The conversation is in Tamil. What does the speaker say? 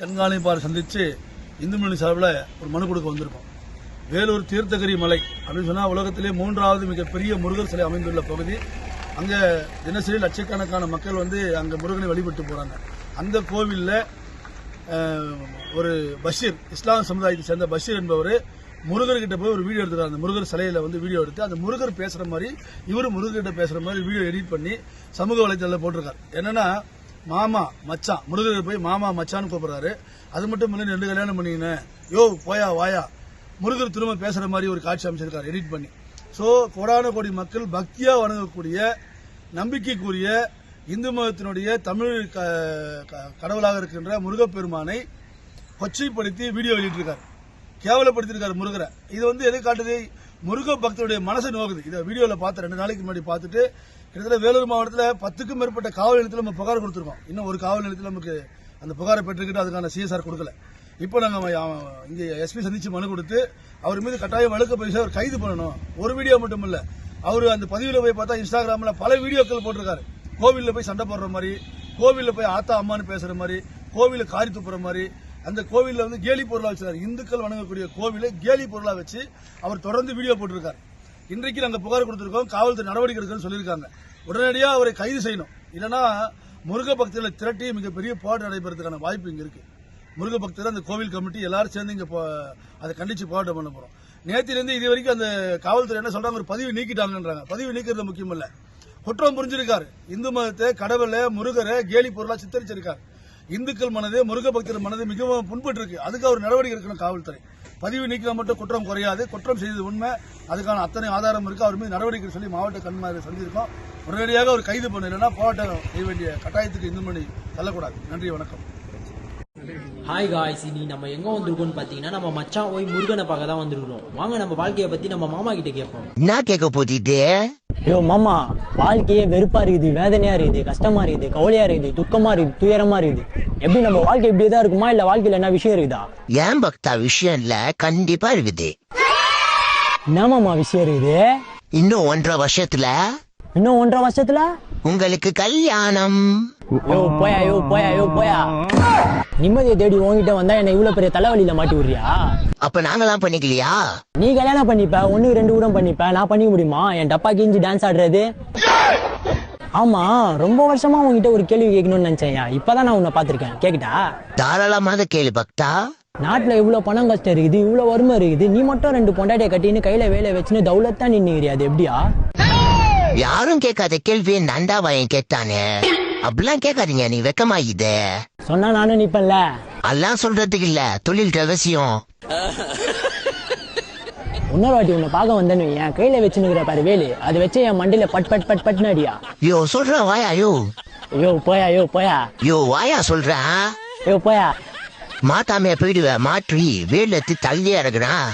கண்காணிப்பாளர் சந்திச்சு இந்துமணி சார்பில் ஒரு மனு கொடுக்க வந்திருக்கோம். வேலூர் தீர்த்தகிரி மலை அப்படின்னு சொன்னால் உலகத்திலே மூன்றாவது மிகப்பெரிய முருகர் சிலை அமைந்துள்ள பகுதி. அங்கே தினசரி லட்சக்கணக்கான மக்கள் வந்து அங்கே முருகனை வழிபட்டு போகிறாங்க அந்த கோவில்ல ஒரு பஷீர் இஸ்லாம் சமுதாயத்தை சேர்ந்த பஷீர் என்பவர் முருகர்கிட்ட போய் ஒரு வீடியோ எடுத்துக்கிறார். அந்த முருகர் சிலையில் வந்து வீடியோ எடுத்து அந்த முருகர் பேசுகிற மாதிரி இவரும் முருகர்கிட்ட பேசுகிற மாதிரி வீடியோ எடிட் பண்ணி சமூக வலைத்தளத்தில் போட்டிருக்கார். என்னென்னா மாமா மச்சான் முருகர் போய் மாமா மச்சான்னு கூப்பிடுறாரு. அது மட்டும் இல்லை ரெண்டு கல்யாணம் பண்ணிக்கினேன் யோ போயா வாயா. முருகர் திரும்ப பேசுற மாதிரி ஒரு காட்சி அமைச்சிருக்காரு எடிட் பண்ணி. ஸோ கோடான கோடி மக்கள் பக்தியா வணங்கக்கூடிய நம்பிக்கைக்குரிய இந்து மதத்தினுடைய தமிழ் க- க- கடவுளாக இருக்கின்ற முருகப்பெருமானை கொச்சைப்படுத்தி வீடியோ வெளியிட்டிருக்காரு. கேவலப்படுத்தியிருக்காரு முருகரை. இது வந்து எதை காட்டுது? முருக பக்தருடைய மனசை நோக்குது. இதை வீடியோவில் பார்த்து ரெண்டு நாளைக்கு முன்னாடி பார்த்துட்டு கிட்டத்தட்ட வேலூர் மாவட்டத்தில் பத்துக்கும் மேற்பட்ட காவல் நிலையத்தில் நம்ம புகார் கொடுத்துருக்கோம். இன்னும் ஒரு காவல் நிலையத்தில் நமக்கு அந்த புகாரை பெற்றுக்கிட்டு அதுக்கான சிஎஸ்ஆர் கொடுக்கல. இப்போ நாங்கள் இங்கே எஸ்பி சந்திச்சு மனு கொடுத்து அவர் மீது கட்டாயம் வழக்கு பதிவு அவர் கைது பண்ணணும். ஒரு வீடியோ மட்டும் இல்லை. அவர் அந்த பதிவில் போய் பார்த்தா இன்ஸ்டாகிராமில் பல வீடியோக்கள் போட்டிருக்காரு. கோவிலில் போய் சண்டை போடுற மாதிரி கோவிலில் போய் ஆத்தா அம்மான்னு பேசுகிற மாதிரி கோவிலில் காரி துப்புற மாதிரி அந்த கோவிலில் வந்து கேலி பொருளாக வச்சிருக்காரு. இந்துக்கள் வணங்கக்கூடிய கோவிலை கேலி பொருளாக வச்சு அவர் தொடர்ந்து வீடியோ போட்டிருக்காரு. இன்றைக்கு நாங்கள் புகார் கொடுத்துருக்கோம் காவல்துறை நடவடிக்கை எடுக்கணும்னு சொல்லியிருக்காங்க. உடனடியாக அவரை கைது செய்யணும். இல்லைன்னா முருக பக்தர்களை திரட்டி மிகப்பெரிய போராட்டம் நடைபெறதுக்கான வாய்ப்பு இங்கே இருக்கு. முருக பக்தர் அந்த கோவில் கமிட்டி எல்லாரும் சேர்ந்து இங்கே அதை கண்டிச்சு போராட்டம் பண்ண போகிறோம் நேத்திலிருந்து இது வரைக்கும் அந்த காவல்துறை என்ன சொல்கிறாங்க ஒரு பதிவு நீக்கிட்டாங்கன்றாங்க. பதிவு நீக்கிறது முக்கியம் இல்லை குற்றம் புரிஞ்சிருக்காரு. இந்து மதத்தை கடவுளை முருகரை கேலி பொருளாக சித்தரிச்சிருக்காரு. இந்துக்கள் மனது முருக பக்தர் மனது மிகவும் புண்பட்டு இருக்கு அதுக்கு அவர் நடவடிக்கை எடுக்கணும் காவல்துறை. பதிவு நீக்கினா மட்டும் குற்றம் குறையாது. குற்றம் செய்தது உண்மை. அதுக்கான அத்தனை ஆதாரம் இருக்கு. அவர் மீது நடவடிக்கை சொல்லி மாவட்ட கண்மாரி சொல்லியிருக்கோம் உடனடியாக அவர் கைது பண்ண இல்லைன்னா போராட்டம் செய்ய வேண்டிய கட்டாயத்துக்கு இந்து மணி தள்ளக்கூடாது நன்றி வணக்கம். ஹாய் காய்ஸ் இன்னைக்கு நம்ம எங்க வந்திருக்கோம்னு பாத்தீங்கன்னா நம்ம மச்சான் போய் முருகனை பார்க்க தான் வந்திருக்கோம் வாங்க நம்ம வாழ்க்கையை பத்தி நம்ம மாமா கிட்ட கேட்போம். என்ன கேட்க போத்திட்டு ஐயோ மாமா வாழ்க்கையே வெறுப்பா இருக்குது வேதனையா இருக்குது கஷ்டமா இருக்குது கவலையா இருக்குது துக்கமா இருக்குது துயரமா இருக்குது. எப்படி நம்ம வாழ்க்கை இப்படியே தான் இருக்குமா? இல்ல வாழ்க்கையில என்ன விஷயம் இருக்குதா? ஏன் பக்தா விஷயம் இல்ல கண்டிப்பா இருக்குது. என்ன மாமா விஷயம் இருக்குது? இன்னும் ஒன்றரை வருஷத்துல. இன்னும் ஒன்றரை வருஷத்துல? உங்களுக்கு கல்யாணம். யோ போயா யோ போயா யோ போயா. நிம்மதியை தேடி உன்கிட்ட வந்தா என்ன இவ்வளவு பெரிய தலைவலியில மாட்டி விடுறியா? அப்ப நாங்களாம் பண்ணிக்கலையா? நீ கல்யாணம் பண்ணிப்ப ஒண்ணு ரெண்டு கூட பண்ணிப்ப. நான் பண்ணிக்க முடியுமா? என் டப்பா கிஞ்சி டான்ஸ் ஆடுறது? ஆமா ரொம்ப வருஷமா உன்கிட்ட ஒரு கேள்வி கேட்கணும்னு நினைச்சேன் இப்பதான் நான் உன்னை பாத்திருக்கேன் கேக்குதா? தாராளமாக கேளு பக்தா. நாட்டுல இவ்வளவு பணம் கஷ்டம் இருக்குது இவ்வளவு வறுமை இருக்குது. நீ மட்டும் ரெண்டு பொண்டாட்டிய கட்டின்னு கையில வேலை வச்சுன்னு தௌலத்தா நின்னுக்கிறியா? அது எப்படியா? யாரும் கேட்காத கேள்வியை நண்டா வாயன் கேட்டானே. அப்படிலாம் கேட்காதீங்க நீ வெக்கமாயிது சொன்னா நானும் நிப்பேன்ல. எல்லாம் சொல்றதுக்கு இல்ல. தொழில் ரகசியம். இன்னொரு வாட்டி உன்னை பார்க்க வந்தேன்னு என் கையில வச்சுன்னுக்கிற பாரு வேலு. அதை வச்சு என் மண்டியில பட் பட் பட் பட்னு அடியா. யோ சொல்ற வாயா யோ. ஐயோ போயா யோ போயா. யோ வாயா சொல்றேன் யோ போயா. மாத்தாமைய போயிடுவ. மாற்றி வேலத்து தள்ளி இறங்குறான்